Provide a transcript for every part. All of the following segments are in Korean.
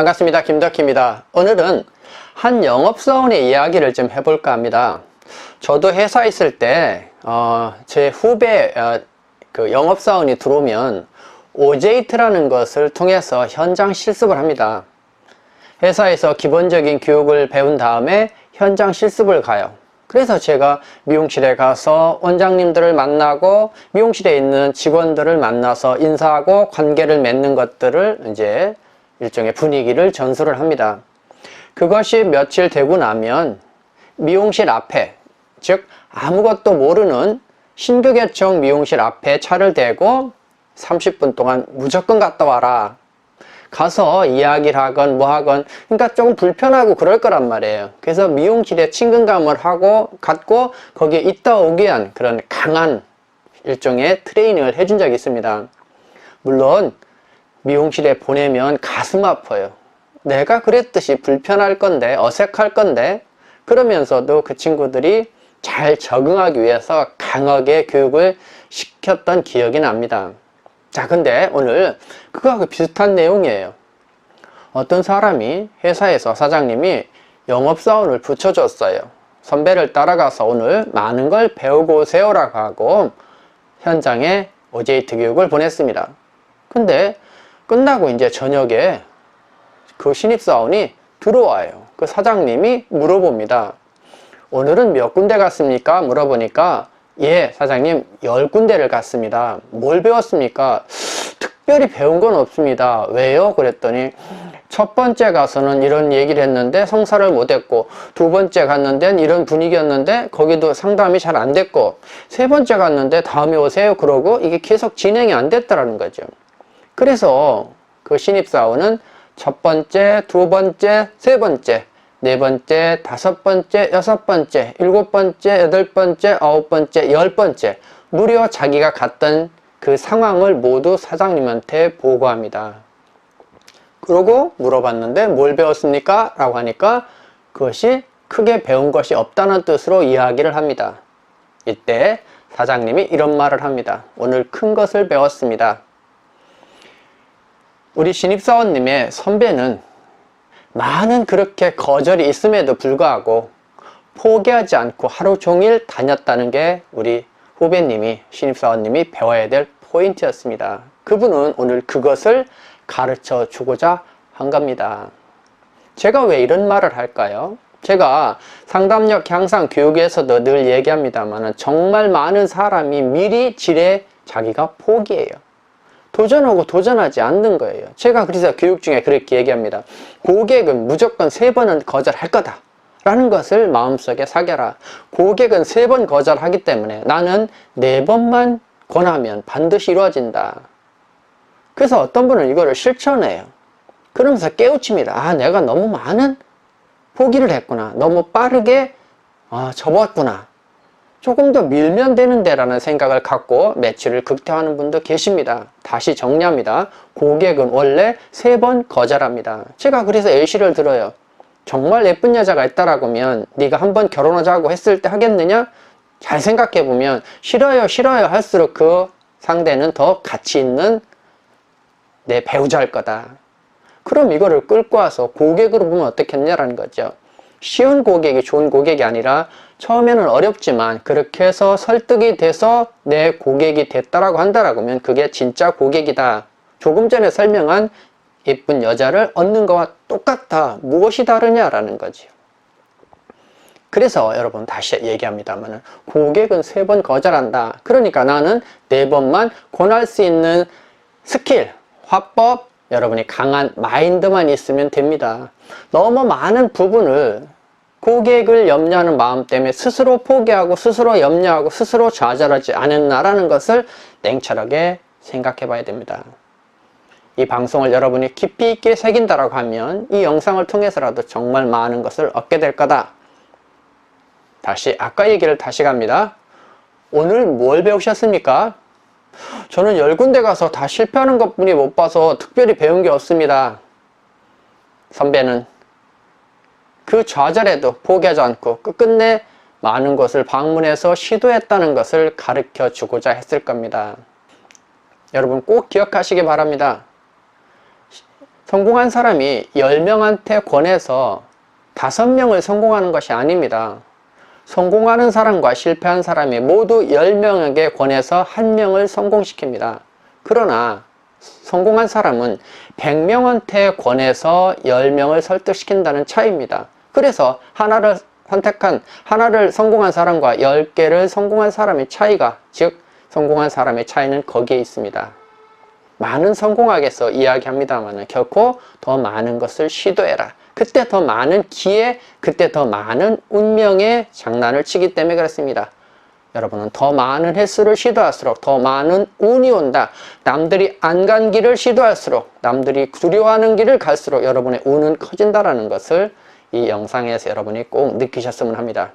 반갑습니다. 김덕희입니다. 오늘은 한 영업사원의 이야기를 좀 해볼까 합니다. 저도 회사에 있을 때, 어, 제 후배, 어, 그 영업사원이 들어오면 오제이트라는 것을 통해서 현장 실습을 합니다. 회사에서 기본적인 교육을 배운 다음에 현장 실습을 가요. 그래서 제가 미용실에 가서 원장님들을 만나고 미용실에 있는 직원들을 만나서 인사하고 관계를 맺는 것들을 이제 일종의 분위기를 전수를 합니다. 그것이 며칠 되고 나면 미용실 앞에 즉 아무것도 모르는 신규 개청 미용실 앞에 차를 대고 30분 동안 무조건 갔다 와라. 가서 이야기를 하건 뭐 하건 그러니까 조금 불편하고 그럴 거란 말이에요. 그래서 미용실에 친근감을 하고 갖고 거기에 있다 오기 위한 그런 강한 일종의 트레이닝을 해준 적이 있습니다. 물론 미용실에 보내면 가슴 아파요. 내가 그랬듯이 불편할 건데 어색할 건데 그러면서도 그 친구들이 잘 적응하기 위해서 강하게 교육을 시켰던 기억이 납니다. 자, 근데 오늘 그거하고 비슷한 내용이에요. 어떤 사람이 회사에서 사장님이 영업사원을 붙여줬어요. 선배를 따라가서 오늘 많은 걸 배우고 오세요라고 하고 현장에 오제이트 교육을 보냈습니다. 근데 끝나고 이제 저녁에 그 신입사원이 들어와요. 그 사장님이 물어봅니다. 오늘은 몇 군데 갔습니까? 물어보니까 예, 사장님, 열 군데를 갔습니다. 뭘 배웠습니까? 특별히 배운 건 없습니다. 왜요? 그랬더니, 첫 번째 가서는 이런 얘기를 했는데 성사를 못 했고, 두 번째 갔는데 이런 분위기였는데 거기도 상담이 잘 안 됐고, 세 번째 갔는데 다음에 오세요. 그러고 이게 계속 진행이 안 됐다라는 거죠. 그래서 그 신입사원은 첫 번째, 두 번째, 세 번째, 네 번째, 다섯 번째, 여섯 번째, 일곱 번째, 여덟 번째, 아홉 번째, 열 번째 무려 자기가 갔던 그 상황을 모두 사장님한테 보고합니다. 그러고 물어봤는데 뭘 배웠습니까? 라고 하니까 그것이 크게 배운 것이 없다는 뜻으로 이야기를 합니다. 이때 사장님이 이런 말을 합니다. 오늘 큰 것을 배웠습니다. 우리 신입사원님의 선배는 많은 그렇게 거절이 있음에도 불구하고 포기하지 않고 하루 종일 다녔다는 게 우리 후배님이 신입사원님이 배워야 될 포인트였습니다. 그분은 오늘 그것을 가르쳐 주고자 한 겁니다. 제가 왜 이런 말을 할까요? 제가 상담력 향상 교육에서도 늘 얘기합니다만 정말 많은 사람이 미리 지레 자기가 포기해요. 도전하고 도전하지 않는 거예요. 제가 그래서 교육 중에 그렇게 얘기합니다. 고객은 무조건 세 번은 거절할 거다. 라는 것을 마음속에 사겨라. 고객은 세 번 거절하기 때문에 나는 네 번만 권하면 반드시 이루어진다. 그래서 어떤 분은 이거를 실천해요. 그러면서 깨우칩니다. 아, 내가 너무 많은 포기를 했구나. 너무 빠르게 아, 접었구나. 조금 더 밀면 되는데 라는 생각을 갖고 매출을 극대화하는 분도 계십니다. 다시 정리합니다. 고객은 원래 세 번 거절합니다. 제가 그래서 예시를 들어요. 정말 예쁜 여자가 있다라고 하면 네가 한번 결혼하자고 했을 때 하겠느냐? 잘 생각해 보면 싫어요 싫어요 할수록 그 상대는 더 가치 있는 내 배우자일 거다. 그럼 이거를 끌고 와서 고객으로 보면 어떻겠냐라는 거죠. 쉬운 고객이 좋은 고객이 아니라 처음에는 어렵지만 그렇게 해서 설득이 돼서 내 고객이 됐다라고 한다라고 하면 그게 진짜 고객이다. 조금 전에 설명한 예쁜 여자를 얻는 것과 똑같다. 무엇이 다르냐라는 거지요. 그래서 여러분 다시 얘기합니다만 고객은 세 번 거절한다. 그러니까 나는 네 번만 권할 수 있는 스킬, 화법, 여러분이 강한 마인드만 있으면 됩니다. 너무 많은 부분을 고객을 염려하는 마음 때문에 스스로 포기하고 스스로 염려하고 스스로 좌절하지 않았나라는 것을 냉철하게 생각해 봐야 됩니다. 이 방송을 여러분이 깊이 있게 새긴다라고 하면 이 영상을 통해서라도 정말 많은 것을 얻게 될 거다. 다시 아까 얘기를 다시 갑니다. 오늘 뭘 배우셨습니까? 저는 열 군데 가서 다 실패하는 것 뿐이 못 봐서 특별히 배운 게 없습니다. 선배는 그 좌절에도 포기하지 않고 끝끝내 많은 곳을 방문해서 시도했다는 것을 가르쳐 주고자 했을 겁니다. 여러분 꼭 기억하시기 바랍니다. 성공한 사람이 10명한테 권해서 5명을 성공하는 것이 아닙니다. 성공하는 사람과 실패한 사람이 모두 10명에게 권해서 1명을 성공시킵니다. 그러나 성공한 사람은 100명한테 권해서 10명을 설득시킨다는 차이입니다. 그래서 하나를 선택한, 하나를 성공한 사람과 10개를 성공한 사람의 차이가, 즉, 성공한 사람의 차이는 거기에 있습니다. 많은 성공하겠어 이야기합니다만 결코 더 많은 것을 시도해라. 그때 더 많은 기회, 그때 더 많은 운명의 장난을 치기 때문에 그렇습니다. 여러분은 더 많은 횟수를 시도할수록 더 많은 운이 온다. 남들이 안 간 길을 시도할수록 남들이 두려워하는 길을 갈수록 여러분의 운은 커진다라는 것을 이 영상에서 여러분이 꼭 느끼셨으면 합니다.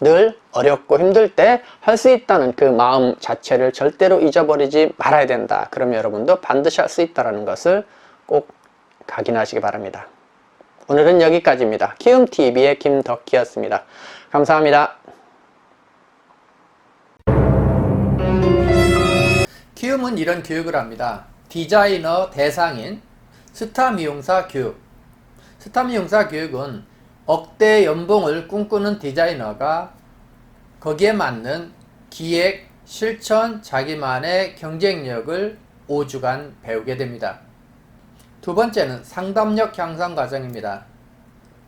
늘 어렵고 힘들 때 할 수 있다는 그 마음 자체를 절대로 잊어버리지 말아야 된다. 그러면 여러분도 반드시 할 수 있다는 것을 꼭 각인하시기 바랍니다. 오늘은 여기까지입니다. 키움TV의 김덕기였습니다. 감사합니다. 키움은 이런 교육을 합니다. 디자이너 대상인 스타 미용사 교육. 스타 미용사 교육은 억대 연봉을 꿈꾸는 디자이너가 거기에 맞는 기획, 실천, 자기만의 경쟁력을 5주간 배우게 됩니다. 두 번째는 상담력 향상 과정입니다.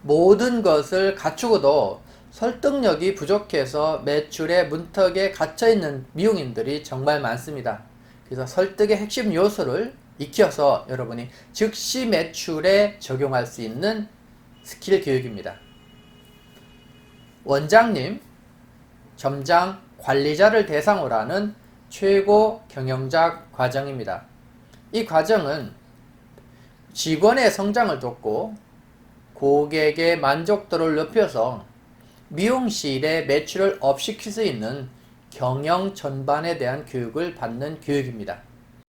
모든 것을 갖추고도 설득력이 부족해서 매출의 문턱에 갇혀 있는 미용인들이 정말 많습니다. 그래서 설득의 핵심 요소를 익혀서 여러분이 즉시 매출에 적용할 수 있는 스킬 교육입니다. 원장님, 점장, 관리자를 대상으로 하는 최고 경영자 과정입니다. 이 과정은 직원의 성장을 돕고 고객의 만족도를 높여서 미용실의 매출을 업시킬 수 있는 경영 전반에 대한 교육을 받는 교육입니다.